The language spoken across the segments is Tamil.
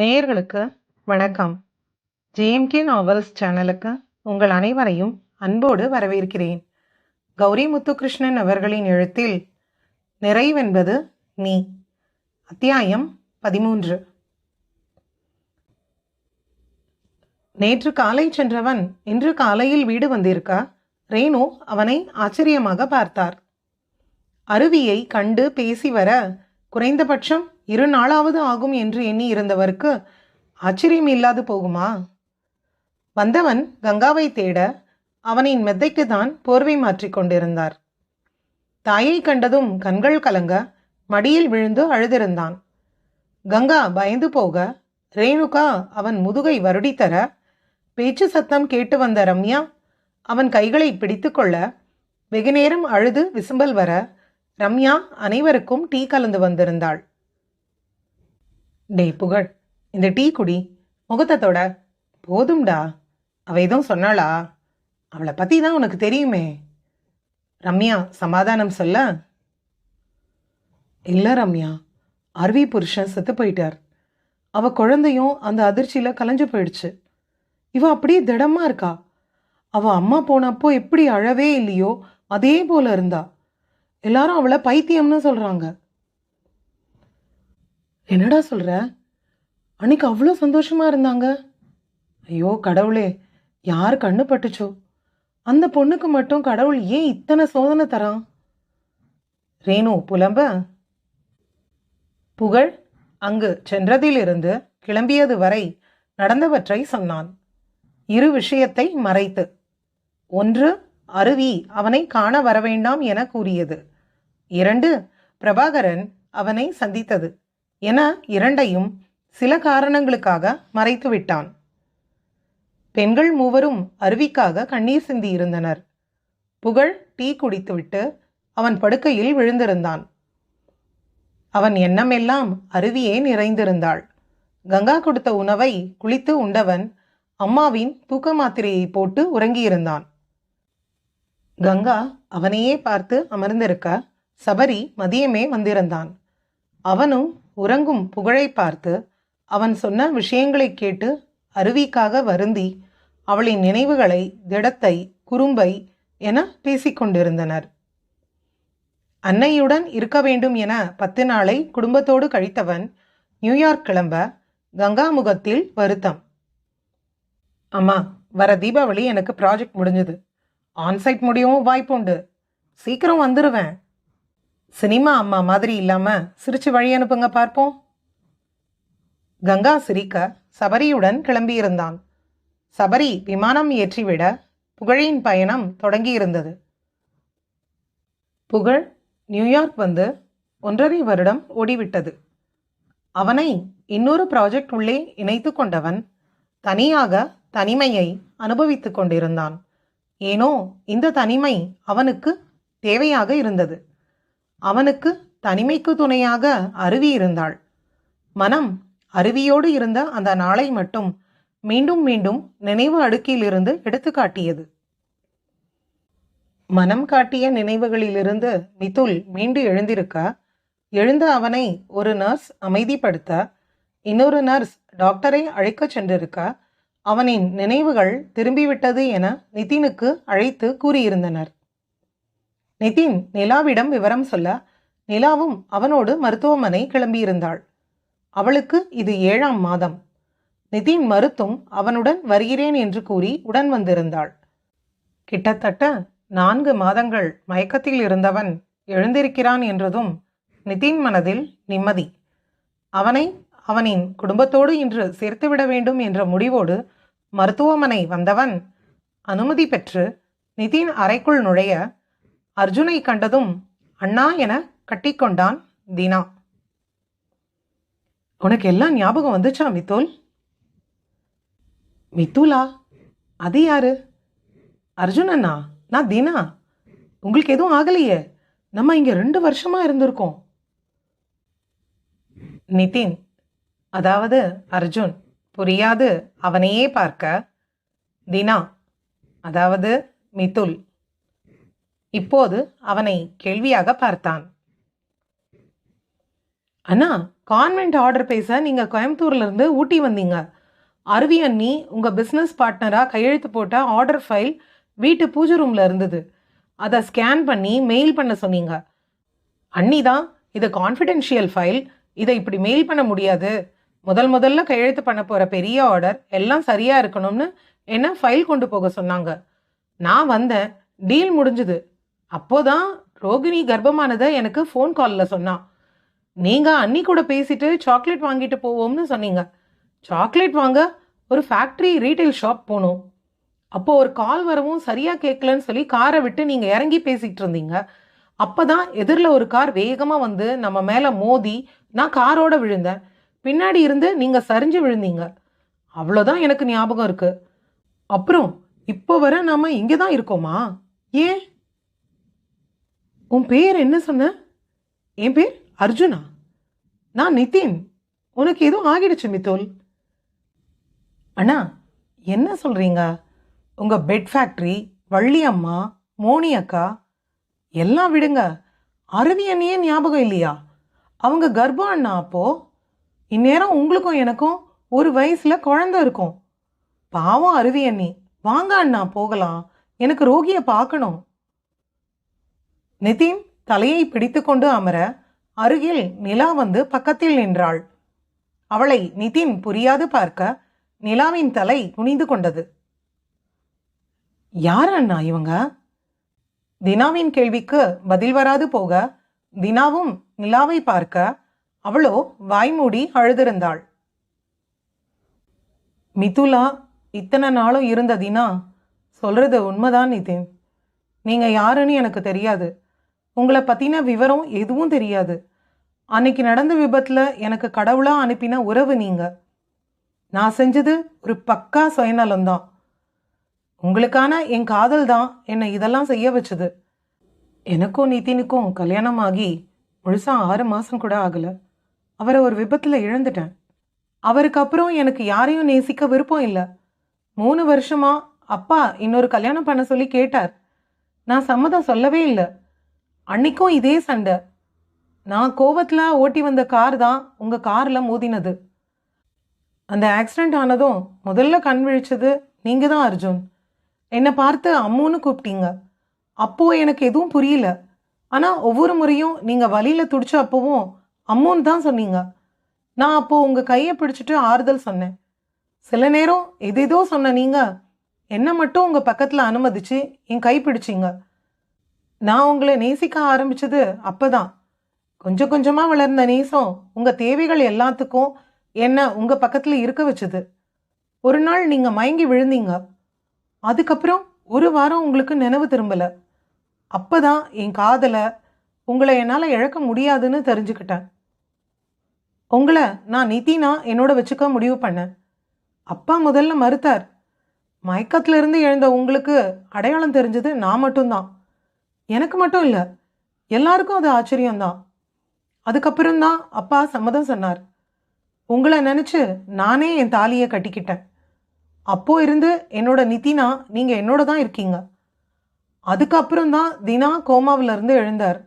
நேயர்களுக்கு வணக்கம். ஜேஎம்கே நாவல்ஸ் சேனலுக்கு உங்கள் அனைவரையும் அன்போடு வரவேற்கிறேன். கௌரி முத்துகிருஷ்ணன் அவர்களின் எழுத்தில் நிறைவென்பது நீ. அத்தியாயம் பதிமூன்று. நேற்று காலை சென்றவன் இன்று காலையில் வீடு வந்திருக்க ரேணு அவனை ஆச்சரியமாக பார்த்தார். அருவியை கண்டு பேசி வர குறைந்தபட்சம் இரு நாளாவது ஆகும் என்று எண்ணி இருந்தவருக்கு ஆச்சரியம் இல்லாது போகுமா? வந்தவன் கங்காவை தேட அவனின் மெத்தைக்கு தான் போர்வை மாற்றிக் கொண்டிருந்தார். தாயை கண்டதும் கண்கள் கலங்க மடியில் விழுந்து அழுதிருந்தான். கங்கா பயந்து போக ரேணுகா அவன் முதுகை வருடித்தர பேச்சு சத்தம் கேட்டு வந்த ரம்யா அவன் கைகளை பிடித்துக்கொள்ள வெகுநேரம் அழுது விசும்பல் வர ரம்யா அனைவருக்கும் டீ கலந்து வந்திருந்தாள். டேய் புகழ் இந்த டீ குடி. முகத்தத்தோட போதும்டா. அவ எதுவும் சொன்னாளா? அவளை பற்றி தான் உனக்கு தெரியுமே. ரம்யா சமாதானம் சொல்ல. இல்லை ரம்யா. அருவி புருஷன் செத்து போயிட்டார். அவ குழந்தையும் அந்த அதிர்ச்சியில் கலைஞ்சு போயிடுச்சு. இவ அப்படியே திடமா இருக்கா? அவ அம்மா போனப்போ எப்படி அழவே இல்லையோ அதே போல இருந்தா. எல்லாரும் அவளை பைத்தியம்னு சொல்றாங்க. என்னடா சொல்கிற அன்னைக்கு அவ்வளோ சந்தோஷமாக இருந்தாங்க. ஐயோ கடவுளே யார் கண்ணு பட்டுச்சோ? அந்த பொண்ணுக்கு மட்டும் கடவுள் ஏன் இத்தனை சோதனை தரான்? ரேணு புலம்ப. புகழ் அங்கு சென்றதிலிருந்து கிளம்பியது வரை நடந்தவற்றை சொன்னான். இரு விஷயத்தை மறைத்து. ஒன்று அருவி அவனை காண வரவேண்டாம் என கூறியது. இரண்டு பிரபாகரன் அவனை சந்தித்தது. என இரண்டையும் சில காரணங்களுக்காக மறைத்து விட்டான். பெண்கள் மூவரும் அருவிக்காக கண்ணீர் சிந்தி இருந்தனர். புகழ் டீ குடித்துவிட்டு அவன் படுக்கையில் விழுந்திருந்தான். அவன் எண்ணமெல்லாம் அருவியே நிறைந்திருந்தாள். கங்கா கொடுத்த உணவை குளித்து உண்டவன் அம்மாவின் தூக்க மாத்திரையை போட்டு உறங்கியிருந்தான். கங்கா அவனையே பார்த்து அமர்ந்திருக்க சபரி மதியமே வந்திருந்தான். அவனும் உறங்கும் புகழை பார்த்து அவன் சொன்ன விஷயங்களை கேட்டு அருவிக்காக வருந்தி அவளின் நினைவுகளை திடத்தை குறும்பை என பேசிக்கொண்டிருந்தனர் அன்னையுடன் இருக்க வேண்டும் என பத்து நாளை குடும்பத்தோடு கழித்தவன் நியூயார்க் கிளம்ப கங்கா முகத்தில் வருத்தம். அம்மா வர தீபாவளி எனக்கு ப்ராஜெக்ட் முடிஞ்சது. ஆன்சைட் முடியவும் வாய்ப்புண்டு. சீக்கிரம் வந்துடுவேன் சினிமா அம்மா மாதிரி இல்லாம சிரிச்சு வழி அனுப்புங்க பார்ப்போம். கங்கா சிரிக்க சபரியுடன் கிளம்பியிருந்தான். சபரி விமானம் ஏற்றிவிட புகழின் பயணம் தொடங்கியிருந்தது. புகழ் நியூயார்க் வந்து ஒன்றரை வருடம் ஓடிவிட்டது. அவனை இன்னொரு ப்ராஜெக்ட் உள்ளே இணைத்து கொண்டவன் தனியாக தனிமையை அனுபவித்துக் கொண்டிருந்தான். ஏனோ இந்த தனிமை அவனுக்கு தேவையாக இருந்தது. அவனுக்கு தனிமைக்கு துணையாக அருவி இருந்தாள். மனம் அருவியோடு இருந்த அந்த நாளை மட்டும் மீண்டும் மீண்டும் நினைவு அடுக்கிலிருந்து எடுத்து காட்டியது. மனம் காட்டிய நினைவுகளிலிருந்து மிதுல் மீண்டு எழுந்திருக்க எழுந்த அவனை ஒரு நர்ஸ் அமைதிப்படுத்த இன்னொரு நர்ஸ் டாக்டரை அழைக்கச் சென்றிருக்க அவனின் நினைவுகள் திரும்பிவிட்டது என நிதினுக்கு அழைத்து கூறியிருந்தனர். நிதின் நிலாவிடம் விவரம் சொல்ல நிலாவும் அவனோடு மருத்துவமனை கிளம்பியிருந்தாள். அவளுக்கு இது ஏழாம் மாதம். நிதின் மறுத்தும் அவனுடன் வருகிறேன் என்று கூறி உடன் வந்திருந்தாள். கிட்டத்தட்ட நான்கு மாதங்கள் மயக்கத்தில் இருந்தவன் எழுந்திருக்கிறான் என்றதும் நிதின் மனதில் நிம்மதி. அவனை அவனின் குடும்பத்தோடு இன்று சேர்த்துவிட வேண்டும் என்ற முடிவோடு மருத்துவமனை வந்தவன் அனுமதி பெற்று நிதின் அறைக்குள் நுழைய அர்ஜுனை கண்டதும் அண்ணா என கட்டிக்கொண்டான் தினா. உனக்கு எல்லாம் ஞாபகம் வந்துச்சா மித்துல்? மித்துலா? அது யாரு? அர்ஜுன் அண்ணா நான் தீனா. உங்களுக்கு எதுவும் ஆகலையே? நம்ம இங்கே ரெண்டு வருஷமாக இருந்திருக்கோம். நிதின் அதாவது அர்ஜுன் புரியாது அவனையே பார்க்க. தினா அதாவது மிதுல் இப்போது அவனை கேள்வியாக பார்த்தான். அண்ணா கான்வென்ட் ஆர்டர் பேச நீங்கள் கோயம்புத்தூர்லேருந்து ஊட்டி வந்தீங்க. அருவி அண்ணி உங்கள் பிஸ்னஸ் பார்ட்னராக கையெழுத்து போட்ட ஆர்டர் ஃபைல் வீட்டு பூஜை ரூமில் இருந்தது. அதை ஸ்கேன் பண்ணி மெயில் பண்ண சொன்னீங்க. அண்ணி தான் இது கான்ஃபிடென்ஷியல் ஃபைல் இதை இப்படி மெயில் பண்ண முடியாது. முதல் முதல்ல கையெழுத்து பண்ண போகிற பெரிய ஆர்டர் எல்லாம் சரியாக இருக்கணும்னு என்ன ஃபைல் கொண்டு போக சொன்னாங்க. நான் வந்தேன். டீல் முடிஞ்சுது. அப்போதான் ரோகிணி கர்ப்பமானதை எனக்கு ஃபோன் காலில் சொன்னான் நீங்கள் அன்னி கூட பேசிட்டு சாக்லேட் வாங்கிட்டு போவோம்னு சொன்னீங்க. சாக்லேட் வாங்க ஒரு ஃபேக்ட்ரி ரீட்டைல் ஷாப் போனோம். அப்போது ஒரு கால் வரவும் சரியாக கேட்கலன்னு சொல்லி காரை விட்டு நீங்கள் இறங்கி பேசிகிட்டு இருந்தீங்க. அப்போ தான் எதிரில் ஒரு கார் வேகமாக வந்து நம்ம மேலே மோதி நான் காரோட விழுந்தேன். பின்னாடி இருந்து நீங்கள் சரிஞ்சு விழுந்தீங்க. அவ்வளோதான் எனக்கு ஞாபகம் இருக்குது அப்புறம் இப்போ வர நாம் இங்கே தான் இருக்கோமா? ஏன்? உன் பேர் என்ன சொன்ன? என் பேர் அர்ஜுனா. நான் நிதின் உனக்கு எதுவும் ஆகிடுச்சு மித்தோல் அண்ணா என்ன சொல்கிறீங்க உங்கள் பெட் ஃபேக்ட்ரி வள்ளி அம்மா மோனி அக்கா எல்லாம் விடுங்க. அருவி அண்ணியே ஞாபகம் இல்லையா? அவங்க கர்ப்பம் அண்ணா அப்போது இந்நேரம் உங்களுக்கும் எனக்கும் ஒரு வயசில் குழந்தை இருக்கும். பாவம் அருவி அண்ணி. வாங்க அண்ணா போகலாம். எனக்கு ரோகியை பார்க்கணும். நிதின் தலையை பிடித்துக்கொண்டு அமர அருகில் நிலா வந்து பக்கத்தில் நின்றாள். அவளை நிதின் புரியாது பார்க்க நிலாவின் தலை குனிந்து கொண்டது. யார் அண்ணா இவங்க? தினாவின் கேள்விக்கு பதில் வராது போக தினாவும் நிலாவை பார்க்க அவளோ வாய்மூடி அழுதிருந்தாள். மிதுலா இத்தனை நாளும் இருந்த தினா? சொல்றது உண்மைதான் நிதின். நீங்க யாருன்னு எனக்கு தெரியாது. உங்களை பற்றின விவரம் எதுவும் தெரியாது. அன்னைக்கு நடந்த விபத்தில் எனக்கு கடவுளாக அனுப்பின உறவு நீங்கள் நான் செஞ்சது ஒரு பக்கா சுயநலம்தான் உங்களுக்கான என் காதல் தான் என்னை இதெல்லாம் செய்ய வச்சது. எனக்கும் நிதினுக்கும் கல்யாணம் ஆகி முழுசாக ஆறு மாதம் கூட ஆகலை. அவரை ஒரு விபத்தில் இழந்துட்டேன். அவருக்கு அப்புறம் எனக்கு யாரையும் நேசிக்க விருப்பம் இல்லை. மூணு வருஷமாக அப்பா இன்னொரு கல்யாணம் பண்ண சொல்லி கேட்டார். நான் சம்மதம் சொல்லவே இல்லை. அன்னைக்கும் இதே சண்டை. நான் கோவத்தில் ஓட்டி வந்த கார் தான் உங்கள் காரில் மோதினது. அந்த ஆக்சிடெண்ட் ஆனதும் முதல்ல கண் விழிச்சது நீங்கள் தான் அர்ஜுன். என்னை பார்த்து அம்முன்னு கூப்பிட்டீங்க. அப்போது எனக்கு எதுவும் புரியல. ஆனால் ஒவ்வொரு முறையும் நீங்கள் வழியில் துடிச்ச அப்போவும் அம்முன்னு தான் சொன்னீங்க. நான் அப்போது உங்கள் கையை பிடிச்சிட்டு ஆறுதல் சொன்னேன். சில நேரம் எதேதோ சொன்ன நீங்கள் என்னை மட்டும் உங்கள் பக்கத்தில் அனுமதிச்சு என் கை பிடிச்சிங்க. நான் உங்களை நேசிக்க ஆரம்பிச்சது அப்பதான். கொஞ்சம் கொஞ்சமாக வளர்ந்த நேசம் உங்கள் தேவைகள் எல்லாத்துக்கும் என்ன உங்கள் பக்கத்தில் இருக்க வச்சது. ஒரு நாள் நீங்கள் மயங்கி விழுந்தீங்க. அதுக்கப்புறம் ஒரு வாரம் உங்களுக்கு நினைவு திரும்பல. அப்பதான் என் காதலை உங்களை என்னால் இழக்க முடியாதுன்னு தெரிஞ்சுக்கிட்டேன். உங்களை நான் நிதினா என்னோட வச்சுக்க முடிவு பண்ணேன். அப்பா முதல்ல மறுத்தார். மயக்கத்திலிருந்து எழுந்த உங்களுக்கு அடையாளம் தெரிஞ்சது நான் மட்டும்தான். எனக்கு மட்டும் இல்லை எல்லாருக்கும் அது ஆச்சரியம்தான். அதுக்கப்புறம்தான் அப்பா சம்மதம் சொன்னார். உங்களை நினச்சி நானே என் தாலியை கட்டிக்கிட்டேன். அப்போ இருந்து என்னோட நிதினா நீங்கள் என்னோட தான் இருக்கீங்க. அதுக்கப்புறம் தான் தினா கோமாவுல இருந்து எழுந்தார்.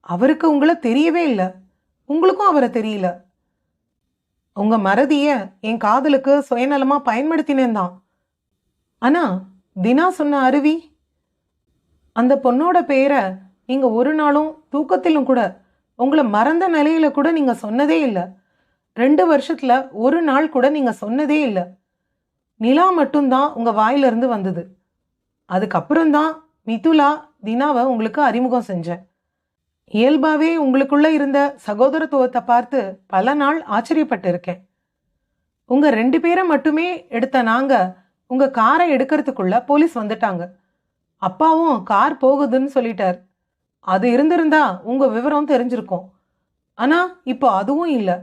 அவருக்கு உங்களை தெரியவே இல்லை. உங்களுக்கும் அவரை தெரியல. உங்கள் மறதியை என் காதலுக்கு சுயநலமாக பயன்படுத்தினேன் தான் ஆனால் தினா சொன்ன அருவி அந்த பொண்ணோட பேரை நீங்கள் ஒரு நாளும் தூக்கத்திலும் கூட உங்களை மறந்த நிலையில கூட நீங்கள் சொன்னதே இல்லை. ரெண்டு வருஷத்தில் ஒரு நாள் கூட நீங்கள் சொன்னதே இல்லை. நிலா மட்டும்தான் உங்கள் வாயிலிருந்து வந்தது. அதுக்கப்புறம்தான் மிதுலா தினாவை உங்களுக்கு அறிமுகம் செஞ்சேன். இயல்பாகவே உங்களுக்குள்ளே இருந்த சகோதரத்துவத்தை பார்த்து பல நாள் ஆச்சரியப்பட்டிருக்கேன். உங்கள் ரெண்டு பேரை மட்டுமே எடுத்த நாங்கள் உங்கள் காரை எடுக்கிறதுக்குள்ளே போலீஸ் வந்துட்டாங்க. அப்பாவும் கார் போகுதுன்னு சொல்லிட்டார். அது இருந்திருந்தா உங்கள் விவரம் தெரிஞ்சிருக்கும். ஆனால் இப்போ அதுவும் இல்லை.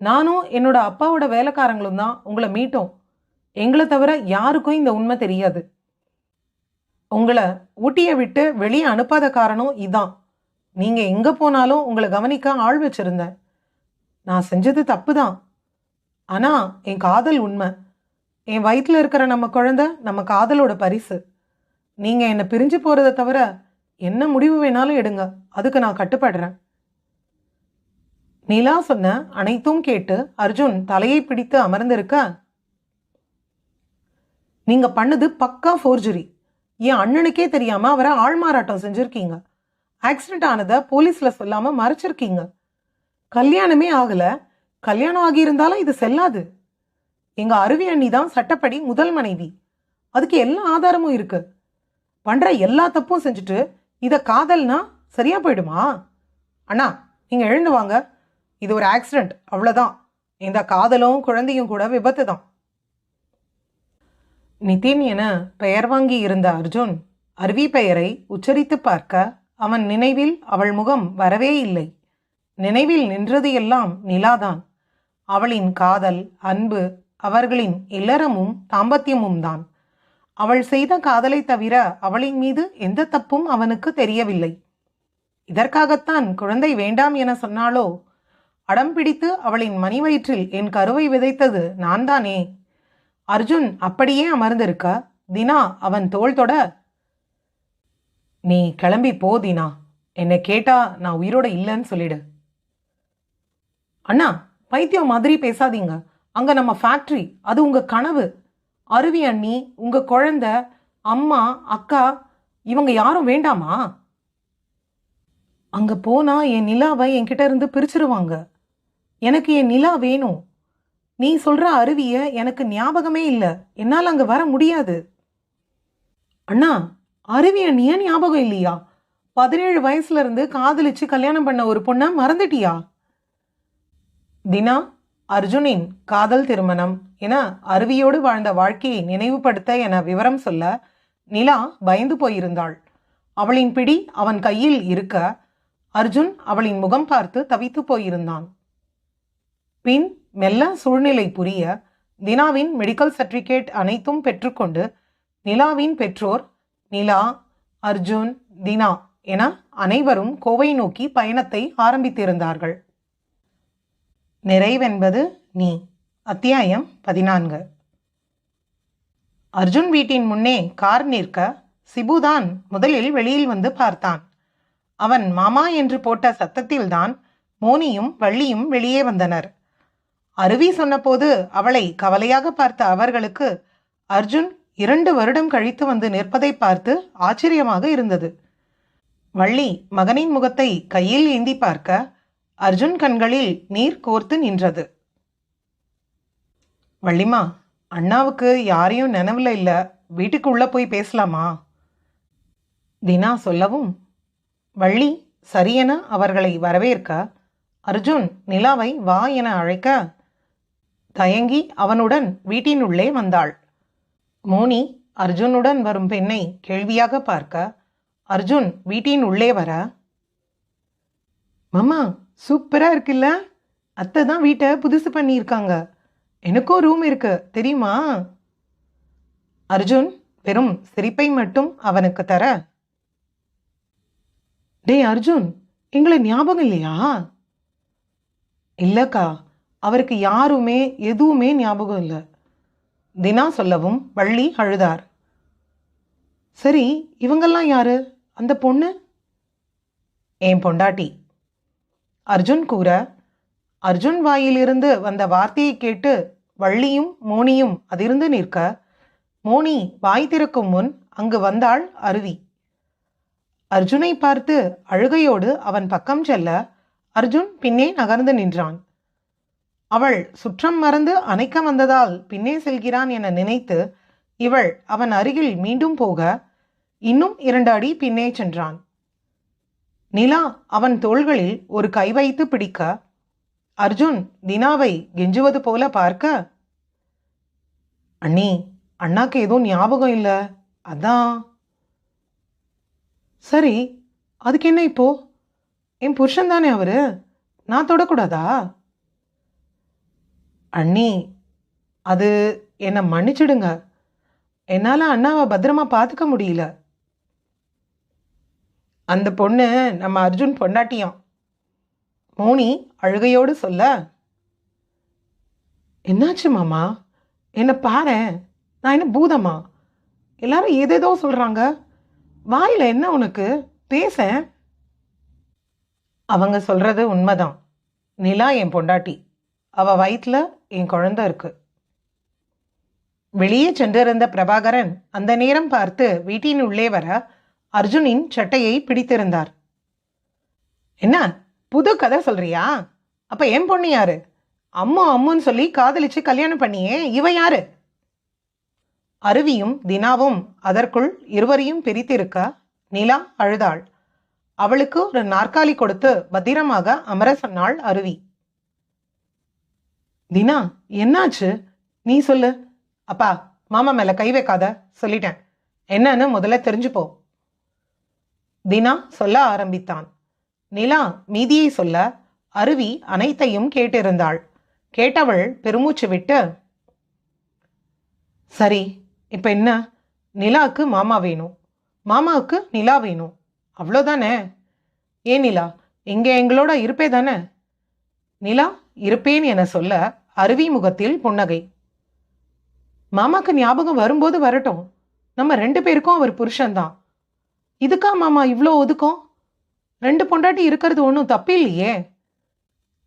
நானும் என்னோட அப்பாவோட வேலைக்காரங்களும் தான் உங்களை மீட்டோம். எங்களை தவிர யாருக்கும் இந்த உண்மை தெரியாது. உங்களை ஊட்டியை விட்டு வெளியே அனுப்பாத காரணம் இதான். நீங்கள் எங்கே போனாலும் உங்களை கவனிக்க ஆள் வச்சுருந்தேன். நான் செஞ்சது தப்பு தான். ஆனால் என் காதல் உண்மை. என் வயிற்றில் இருக்கிற நம்ம குழந்தை நம்ம காதலோட பரிசு. நீங்க என்னை பிரிஞ்சு போறதை தவிர என்ன முடிவு வேணாலும் எடுங்க. அதுக்கு நான் கட்டுப்படுறேன். நிலா சொன்ன அனைத்தும் கேட்டு அர்ஜுன் தலையை பிடித்து அமர்ந்திருக்க நீங்க பண்ணது பக்கா ஃபோர்ஜரி. என் அண்ணனுக்கே தெரியாம அவரை ஆள்மாறாட்டம் செஞ்சிருக்கீங்க. ஆக்சிடென்ட் ஆனதை போலீஸ்ல சொல்லாம மறைச்சிருக்கீங்க. கல்யாணமே ஆகல. கல்யாணம் ஆகியிருந்தாலும் இது செல்லாது. எங்க அருவி அண்ணி தான் சட்டப்படி முதல் மனைவி. அதுக்கு எல்லா ஆதாரமும் இருக்கு. பண்ற எல்லா தப்பும் செஞ்சுட்டு இத காதல்னா சரியா போயிடுமா? அண்ணா நீங்க எழுந்து வாங்க. இது ஒரு ஆக்சிடென்ட் அவ்வளவுதான். இந்த காதலும் குழந்தையும் கூட விபத்து தான். நிதின் என பெயர் வாங்கி இருந்த அர்ஜுன் அருவி பெயரை உச்சரித்து பார்க்க அவன் நினைவில் அவள் முகம் வரவே இல்லை. நினைவில் நின்றது எல்லாம் நிலாதான். அவளின் காதல் அன்பு அவர்களின் இல்லறமும் தாம்பத்தியமும் தான். அவள் செய்த காதலை தவிர அவளின் மீது எந்த தப்பும் அவனுக்கு தெரியவில்லை. இதற்காகத்தான் குழந்தை வேண்டாம் என சொன்னாலோ அடம் பிடித்து அவளின் மணி வயிற்றில் என் கருவை விதைத்தது நான் தானே அர்ஜுன் அப்படியே அமர்ந்திருக்க தினா அவன் தோள் தொட நீ கிளம்பி போ தினா. என்னை கேட்டா நான் உயிரோட இல்லைன்னு சொல்லிடு. அண்ணா பைத்தியம் மாதிரி பேசாதீங்க. அங்க நம்ம ஃபேக்டரி அது உங்க கனவு. அருவி அண்ணி உங்க குழந்தை அம்மா அக்கா இவங்க யாரும் வேண்டாமா? அங்க போனா என் நிலாவை என்கிட்ட இருந்து பிரிச்சிருவாங்க. எனக்கு என் நிலா வேணும். நீ சொல்ற அருவிய எனக்கு ஞாபகமே இல்லை. என்னால் அங்க வர முடியாது. அண்ணா அருவி அண்ணிய ஞாபகம் இல்லையா? பதினேழு வயசுல இருந்து காதலிச்சு கல்யாணம் பண்ண ஒரு பொண்ணை மறந்துட்டியா? தினா அர்ஜுனின் காதல் திருமணம் என அருவியோடு வாழ்ந்த வாழ்க்கையை நினைவுபடுத்த என விவரம் சொல்ல நிலா பயந்து போயிருந்தாள். அவளின் பிடி அவன் கையில் இருக்க அர்ஜுன் அவளின் முகம் பார்த்து தவித்து போயிருந்தான். பின் மெல்ல சூழ்நிலை புரிய தினாவின் மெடிக்கல் சர்டிஃபிகேட் அனைத்தும் பெற்றுக்கொண்டு நிலாவின் பெற்றோர் நிலா அர்ஜுன் தினா என அனைவரும் கோவை நோக்கி பயணத்தை ஆரம்பித்திருந்தார்கள். நிறைவென்பது நீ. அத்தியாயம் பதினான்கு. அர்ஜுன் வீட்டின் முன்னே கார் நிற்க சிபுதான் முதலில் வெளியில் வந்து பார்த்தான். அவன் மாமா என்று போட்ட சத்தத்தில்தான் மோனியும் வள்ளியும் வெளியே வந்தனர். அருவி சொன்னபோது அவளை கவலையாக பார்த்த அவர்களுக்கு அர்ஜுன் இரண்டு வருடம் கழித்து வந்து நிற்பதை பார்த்து ஆச்சரியமாக இருந்தது. வள்ளி மகனின் முகத்தை கையில் ஏந்தி பார்க்க அர்ஜுன் கண்களில் நீர் கோர்த்து நின்றது. வள்ளிமா அண்ணாவுக்கு யாரையும் நினைவில் இல்லை. வீட்டுக்கு உள்ளே போய் பேசலாமா? தினா சொல்லவும் வள்ளி சரியென அவர்களை வரவேற்க அர்ஜுன் நிலாவை வா என அழைக்க தயங்கி அவனுடன் வீட்டினுள்ளே வந்தாள். மோனி அர்ஜுனுடன் வரும் பெண்ணை கேள்வியாக பார்க்க அர்ஜுன் வீட்டின் உள்ளே வர மாமா சூப்பராக இருக்குல்ல? அத்தை தான் வீட்டை புதுசு பண்ணியிருக்காங்க. எனக்கும் ரூம் இருக்கு. தெரியுமா? அர்ஜுன் வெறும் சிரிப்பை மட்டும் அவனுக்கு தர. டேய் அர்ஜுன் எங்களை ஞாபகம் இல்லையா? இல்லக்கா அவருக்கு யாருமே எதுவுமே ஞாபகம் இல்லை. தினா சொல்லவும் வள்ளி அழுதார். சரி இவங்கெல்லாம் யாரு? அந்த பொண்ணு? என் பொண்டாட்டி. அர்ஜுன் கூற அர்ஜுன் வாயிலிருந்து வந்த வார்த்தையை கேட்டு வள்ளியும் மோனியும் அதிர்ந்து நிற்க மோனி வாய் திறக்கும் முன் அங்கு வந்தாள் அருவி அர்ஜுனை பார்த்து அழுகையோடு அவன் பக்கம் செல்ல அர்ஜுன் பின்னே நகர்ந்து நின்றான். அவள் சுற்றம் மறந்து அணைக்க வந்ததால் பின்னே செல்கிறான் என நினைத்து இவள் அவன் அருகில் மீண்டும் போக இன்னும் இரண்டு அடி பின்னே சென்றான். நிலா அவன் தோள்களில் ஒரு கை வைத்து பிடிக்க அர்ஜுன் தினாவை கெஞ்சுவது போல பார்க்க. அண்ணி அண்ணாக்கு எதுவும் ஞாபகம் இல்லை. அதான். சரி அதுக்கு என்ன இப்போ? என் புருஷன் தானே அவரு? நான் தொடக்கூடாதா? அண்ணி அது என்னை மன்னிச்சிடுங்க. என்னால் அண்ணாவை பத்திரமா பார்த்துக்க முடியல. அந்த பொண்ணு நம்ம அர்ஜுன் பொண்டாட்டியம். மோனி அழுகையோடு சொல்ல என்னாச்சு மாமா? என்னை பாரேன் நான் என்ன பூதமா? எல்லாரும் ஏதேதோ சொல்கிறாங்க வாயில் என்ன உனக்கு? பேச. அவங்க சொல்கிறது உண்மைதான். நிலா என் பொண்டாட்டி. அவள் வயிற்றில் என் குழந்த இருக்கு. வெளியே சென்றிருந்த பிரபாகரன் அந்த நேரம் பார்த்து வீட்டின் உள்ளே வர அர்ஜுனின் சட்டையை பிடித்திருந்தார். என்ன? புது கதை சொல்றியா? அப்ப என் பொண்ணு யாரு? அம்மா அம்முன்னு சொல்லி காதலிச்சு கல்யாணம் பண்ணியே இவ யாரு? அருவியும் தினாவும் அதற்குள் இருவரையும் பிரித்திருக்க நிலா அழுதாள். அவளுக்கு ஒரு நாற்காலி கொடுத்து பத்திரமாக அமர சொன்னாள் அருவி. தினா என்னாச்சு? நீ சொல்லு. அப்பா மாமா மேல கை வைக்காத சொல்லிட்டேன். என்னன்னு முதல்ல தெரிஞ்சுப்போ. தினா சொல்ல ஆரம்பித்தான். நிலா மீதியை சொல்ல அருவி அனைத்தையும் கேட்டிருந்தாள். கேட்டவள் பெருமூச்சு விட்டு சரி இப்ப என்ன? நிலாவுக்கு மாமா வேணும் மாமாவுக்கு நிலா வேணும் அவ்வளோதானே? ஏன் நிலா இங்கே எங்களோட இருப்பே தானே? நிலா இருப்பேன் என சொல்ல அருவி முகத்தில் புன்னகை. மாமாக்கு ஞாபகம் வரும்போது வரட்டும். நம்ம ரெண்டு பேருக்கும் அவர் புருஷன்தான். இதுக்கா மாமா இவ்வளோ ஒதுக்கம்? ரெண்டு பொண்டாட்டி இருக்கிறது ஒன்றும் தப்பு இல்லையே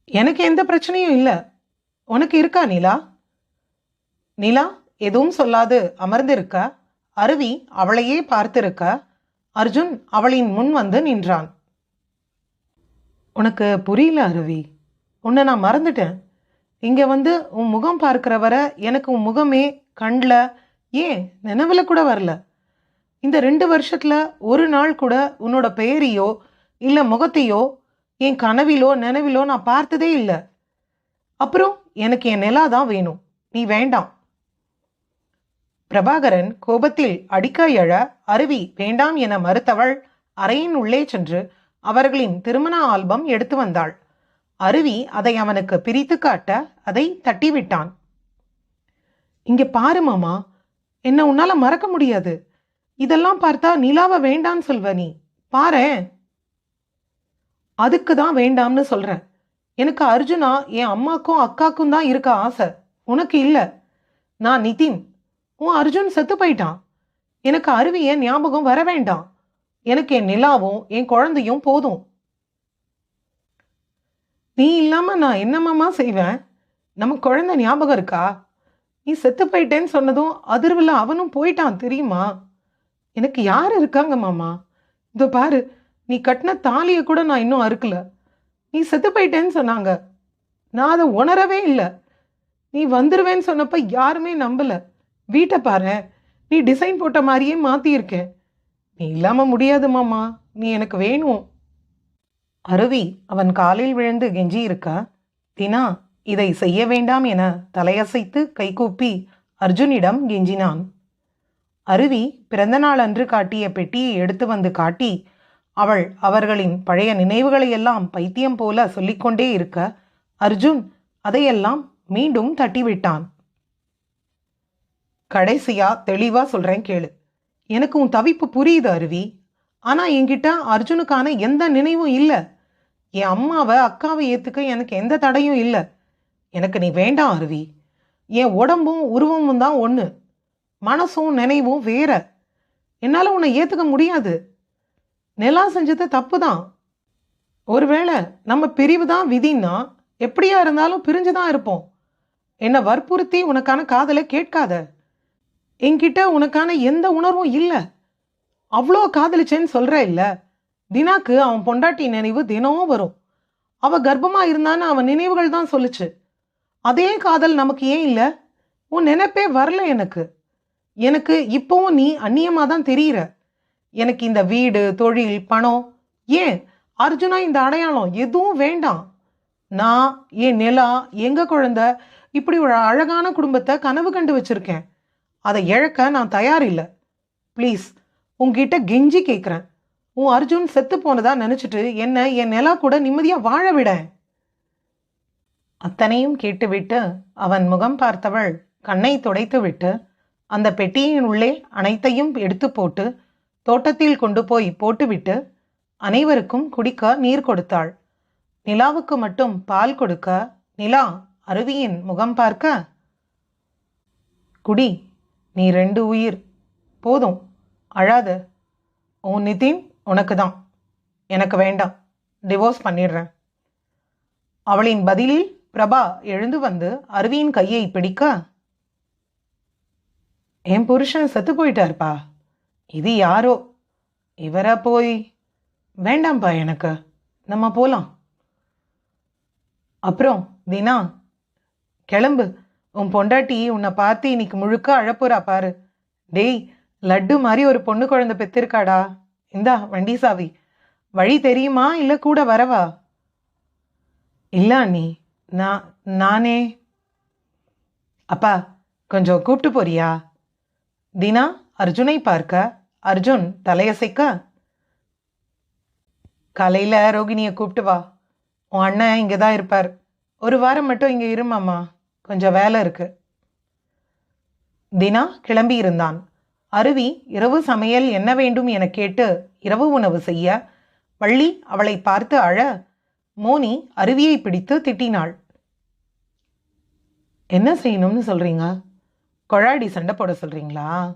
எனக்கு எந்த பிரச்சனையும் இல்லை. உனக்கு இருக்கா நிலா? நிலா எதுவும் சொல்லாது. அமர்ந்திருக்க. அருவி அவளையே பார்த்திருக்க. அர்ஜுன் அவளின் முன் வந்து நின்றான். உனக்கு புரியல அருவி? உன்னை நான் மறந்துட்டேன். இங்கே வந்து உன் முகம் பார்க்குற வர எனக்கு உன் முகமே கண்ணில் ஏன்? நினைவில் கூட வரல. இந்த ரெண்டு வருஷத்தில் ஒரு நாள் கூட உன்னோட பெயரையோ இல்லை முகத்தையோ என் கனவிலோ நினைவிலோ நான் பார்த்ததே இல்லை. அப்புறம் எனக்கு என் நிலா தான் வேணும். நீ வேண்டாம். பிரபாகரன் கோபத்தில் அடிக்க எழ அருவி வேண்டாம் என மறுத்தவள் அறையின் உள்ளே சென்று அவர்களின் திருமண ஆல்பம் எடுத்து வந்தாள். அருவி அதை அவனுக்கு பிரித்து காட்ட அதை தட்டிவிட்டான். இங்கே பாரு மாமா என்ன உன்னால் மறக்க முடியாது. இதெல்லாம் பார்த்தா நிலாவை வேண்டான்னு சொல்வ நீ. பாரேன் அதுக்கு தான் வேண்டாம்னு சொல்கிறேன் எனக்கு அர்ஜுனா என் அம்மாக்கும் அக்காக்கும் தான் இருக்க ஆசை. உனக்கு இல்லை. நான் நிதின். உன் அர்ஜுன் செத்து போயிட்டான். எனக்கு அருவிய ஞாபகம் வர வேண்டாம். எனக்கு என் நிலாவும் என் குழந்தையும் போதும். நீ இல்லாம நான் என்னமாமா செய்வேன் நம்ம குழந்தை ஞாபகம் இருக்கா? நீ செத்து போயிட்டேன்னு சொன்னதும் அதிர்வில் அவனும் போயிட்டான் தெரியுமா? எனக்கு யார் இருக்காங்க மாமா? இதோ பாரு நீ கட்டின தாலியை கூட நான் இன்னும் அறுக்கல. நீ செத்து போயிட்டேன்னு சொன்னாங்க. நான் அதை உணரவே இல்லை. நீ வந்துருவேன்னு சொன்னப்ப யாருமே நம்பல. வீட்டை பாரு நீ டிசைன் போட்ட மாதிரியே மாத்தியிருக்கேன் நீ இல்லாம முடியாது மாமா. நீ எனக்கு வேணும். அருவி அவன் காலில் விழுந்து கெஞ்சி இருக்க தினா இதை செய்ய வேண்டாம் என தலையசைத்து கைகூப்பி அர்ஜுனிடம் கெஞ்சினான். அருவி பிறந்தநாள் அன்று காட்டிய பெட்டியை எடுத்து வந்து காட்டி அவள் அவர்களின் பழைய நினைவுகளையெல்லாம் பைத்தியம் போல சொல்லிக்கொண்டே இருக்க அர்ஜுன் அதையெல்லாம் மீண்டும் தட்டிவிட்டான். கடைசியா தெளிவா சொல்றேன் கேளு. எனக்கு உன் தவிப்பு புரியுது அருவி. ஆனா என்கிட்ட அர்ஜுனுக்கான எந்த நினைவும் இல்லை. என் அம்மாவை அக்காவை ஏத்துக்க எனக்கு எந்த தடையும் இல்லை. எனக்கு நீ வேண்டாம் அருவி. என் உடம்பும் உருவமும் தான் ஒன்று மனசும் நினைவும் வேற. என்னால் உன்னை ஏற்றுக்க முடியாது. நிலா செஞ்சது தப்பு தான் ஒருவேளை நம்ம பிரிவு தான் விதின்னா எப்படியா இருந்தாலும் பிரிஞ்சு தான் இருப்போம். என்னை வற்புறுத்தி உனக்கான காதலை கேட்காத. என்கிட்ட உனக்கான எந்த உணர்வும் இல்லை. அவ்வளோ காதலிச்சேன்னு சொல்கிற இல்லை. தினாக்கு அவன் பொண்டாட்டி நினைவு தினமும் வரும். அவள் கர்ப்பமாக இருந்தான்னு அவன் நினைவுகள் தான் சொல்லுச்சு. அதே காதல் நமக்கு ஏன் இல்லை? உன் நினைப்பே வரல எனக்கு. எனக்கு இப்போவும் நீ அந்நியமாக தான் தெரியிற. எனக்கு இந்த வீடு தொழில் பணம் ஏன்? அர்ஜுனா இந்த அடையாளம் எதுவும் வேண்டாம். நான் என் நிலா எங்கள் குழந்தை இப்படி ஒரு அழகான குடும்பத்தை கனவு கண்டு வச்சிருக்கேன். அதை இழக்க நான் தயார் இல்லை. ப்ளீஸ் உங்ககிட்ட கெஞ்சி கேட்குறேன் உன் அர்ஜுன் செத்து போனதா நினச்சிட்டு என்னை என் நிலா கூட நிம்மதியாக வாழ விட? அத்தனையும் கேட்டுவிட்டு அவன் முகம் பார்த்தவள் கண்ணை துடைத்துவிட்டு அந்த பெட்டியின் உள்ளே அனைத்தையும் எடுத்து போட்டு தோட்டத்தில் கொண்டு போய் போட்டுவிட்டு அனைவருக்கும் குடிக்க நீர் கொடுத்தாள். நிலாவுக்கு மட்டும் பால் கொடுக்க நிலா அருவியின் முகம் பார்க்க குடி நீ ரெண்டு உயிர். போதும் அழாத. உன் நிதின் உனக்கு தான். எனக்கு வேண்டாம். டிவோர்ஸ் பண்ணிடுறேன். அவளின் பதிலில் பிரபா எழுந்து வந்து அருவியின் கையை பிடிக்க என் புருஷன் செத்து போயிட்டாருப்பா. இது யாரோ? இவரா போய்? வேண்டாம்ப்பா எனக்கு. நம்ம போலாம். அப்புறம் தினா கிளம்பு. உன் பொண்டாட்டி உன்னை பார்த்து இன்னைக்கு முழுக்க அழப்புறா பாரு. டேய் லட்டு மாதிரி ஒரு பொண்ணு குழந்தை பெற்றிருக்காடா இந்தா வண்டி சாவி. வழி தெரியுமா? இல்லை கூட வரவா? இல்லை அண்ணி நான் நானே. அப்பா கொஞ்சம் கூப்பிட்டு போறியா? தினா அர்ஜுனை பார்க்க அர்ஜுன் தலையசைக்க. காலையில் ரோகிணியை கூப்பிட்டு வா. உன் அண்ணன் இங்கே தான் இருப்பார். ஒரு வாரம் மட்டும் இங்கே இருமாம்மா கொஞ்சம் வேலை இருக்கு. தினா கிளம்பி இருந்தான். அருவி இரவு சமையல் என்ன வேண்டும் என கேட்டு இரவு உணவு செய்ய வள்ளி அவளை பார்த்து அழ மோனி அருவியை பிடித்து திட்டினாள். என்ன செய்யணும்னு சொல்றீங்க? கொழாடி சண்டை போட சொல்கிறீங்களா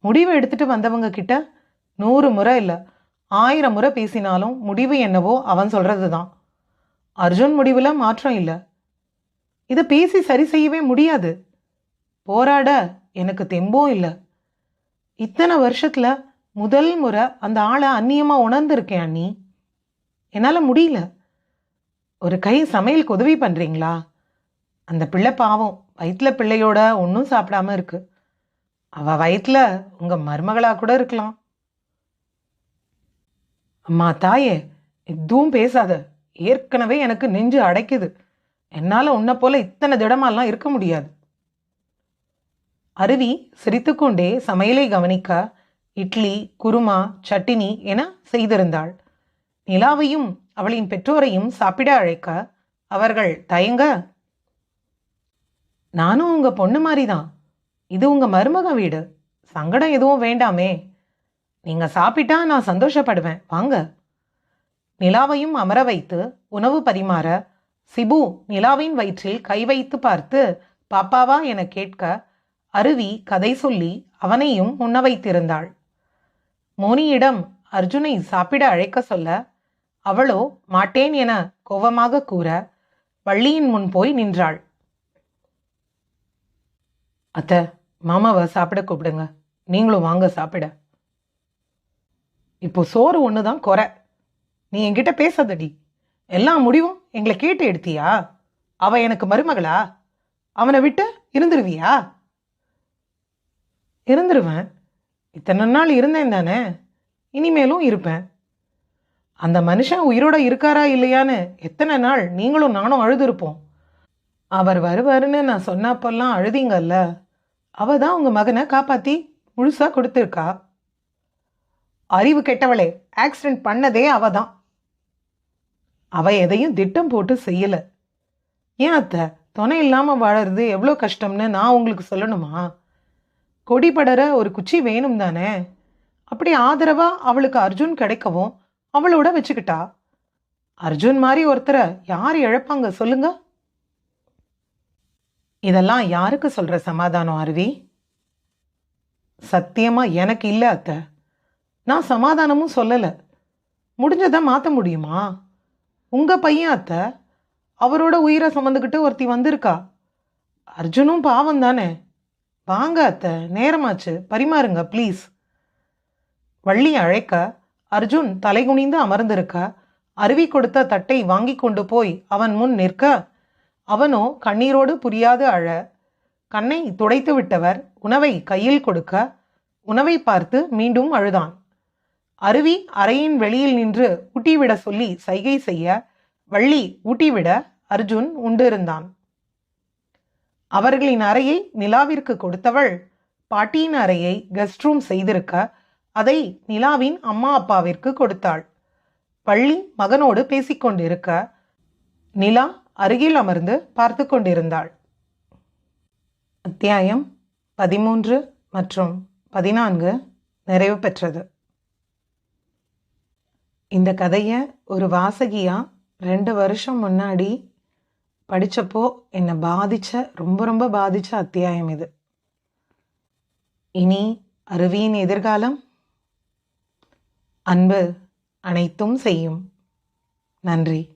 முடிவு எடுத்துட்டு வந்தவங்க கிட்ட நூறு முறை இல்லை ஆயிரம் முறை பேசினாலும் முடிவு என்னவோ அவன் சொல்கிறது தான் அர்ஜுன் முடிவில் மாற்றம் இல்லை. இதை பேசி சரி செய்யவே முடியாது. போராட எனக்கு தெம்பும் இல்லை. இத்தனை வருஷத்தில் முதல் முறை அந்த ஆளை அந்நியமாக உணர்ந்திருக்கேன் அண்ணி. என்னால் முடியல. ஒரு கை சமையலுக்கு உதவி பண்ணுறீங்களா அந்த பிள்ளை பாவம். வயிற்றுல பிள்ளையோட ஒன்றும் சாப்பிடாம இருக்கு. அவ வயிற்றுல உங்கள் மருமகளாக கூட இருக்கலாம். அம்மா தாயே எதுவும் பேசாத. ஏற்கனவே எனக்கு நெஞ்சு அடைக்குது. என்னால் உன்னை போல இத்தனை திடமாலாம் இருக்க முடியாது. அருவி சிரித்துக்கொண்டே சமையலை கவனிக்க இட்லி குருமா சட்டினி என செய்திருந்தாள். நிலாவையும் அவளின் பெற்றோரையும் சாப்பிட அழைக்க அவர்கள் தயங்க நானும் உங்க பொண்ணு மாதிரி தான் இது உங்க மருமக வீடு. சங்கடம் எதுவும் வேண்டாமே. நீங்க சாப்பிட்டா நான் சந்தோஷப்படுவேன். வாங்க. நிலாவையும் அமர வைத்து உணவு பரிமாற சிபு நிலாவின் வயிற்றில் கை வைத்து பார்த்து பாப்பாவா என கேட்க அருவி கதை சொல்லி அவனையும் உண்ண வைத்திருந்தாள். மோனியிடம் அர்ஜுனை சாப்பிட அழைக்க சொல்ல அவளோ மாட்டேன் என கோபமாக கூற வள்ளியின் முன் போய் நின்றாள். அத்தை மாமாவை சாப்பிட கூப்பிடுங்க. நீங்களும் வாங்க சாப்பிட. இப்போ சோறு ஒன்று தான் குறை. நீ என்கிட்ட பேசாதடி. எல்லா முடிவும் எங்களை கேட்டு எடுத்தியா? அவ எனக்கு மருமகளா? அவனை விட்டு இருந்துருவியா? இருந்துருவேன். இத்தனை நாள் இருந்தேன் தானே? இனிமேலும் இருப்பேன். அந்த மனுஷன் உயிரோட இருக்காரா இல்லையான்னு எத்தனை நாள் நீங்களும் நானும் அழுதுருப்போம். அவர் வருவாருன்னு நான் சொன்னப்பெல்லாம் அழுதிங்கல்ல. அவ தான் உங்க மகனை காப்பாத்தி முழுசா கொடுத்துருக்கா? அறிவு கெட்டவளே ஆக்சிடென்ட் பண்ணதே அவ தான் அவ எதையும் திட்டம் போட்டு செய்யல. ஏன் அத்தை துணை இல்லாம வாழறது எவ்வளோ கஷ்டம்னு நான் உங்களுக்கு சொல்லணுமா? கொடி படர ஒரு குச்சி வேணும் தானே? அப்படி ஆதரவா அவளுக்கு அர்ஜுன் கிடைக்கவும் அவளோட வச்சுக்கிட்டா? அர்ஜுன் மாதிரி ஒருத்தரை யார் இழப்பாங்க சொல்லுங்கள் இதெல்லாம் யாருக்கு சொல்கிற சமாதானம் அருவி? சத்தியமாக எனக்கு இல்லை அத்தை. நான் சமாதானமும் சொல்லலை. முடிஞ்சதை மாற்ற முடியுமா? உங்கள் பையன் அத்தை அவரோட உயிரை சுமந்துக்கிட்டு ஒருத்தி வந்திருக்கா. அர்ஜுனும் பாவம் தானே. வாங்க அத்தை. நேரமாச்சு. பரிமாறுங்க ப்ளீஸ் வள்ளி அழைக்க அர்ஜுன் தலைகுனிந்து அமர்ந்திருக்க அருவி கொடுத்த தட்டை வாங்கி கொண்டு போய் அவன் முன் நிற்க அவனோ கண்ணீரோடு புரியாது அழ. கண்ணை துடைத்து விட்டவர் உணவை கையில் கொடுக்க உணவை பார்த்து மீண்டும் அழுதான். அருவி அறையின் வெளியில் நின்று ஊட்டிவிட சொல்லி சைகை செய்ய வள்ளி ஊட்டிவிட அர்ஜுன் உண்டிருந்தான். அவர்களின் அறையை நிலாவிற்கு கொடுத்தவள் பாட்டியின் அறையை கெஸ்ட் ரூம் செய்திருக்க அதை நிலாவின் அம்மா அப்பாவிற்கு கொடுத்தாள். பள்ளி மகனோடு பேசிக்கொண்டிருக்க நிலா அருகில் அமர்ந்து பார்த்து கொண்டிருந்தாள். அத்தியாயம் பதிமூன்று மற்றும் பதினான்கு நிறைவு பெற்றது. இந்த கதையை ஒரு வாசகியா ரெண்டு வருஷம் முன்னாடி படித்தப்போ என்னை பாதித்த ரொம்ப ரொம்ப பாதித்த அத்தியாயம் இது. இனி அருவியின் எதிர்காலம்? அன்பு அனைத்தும் செய்யும். நன்றி.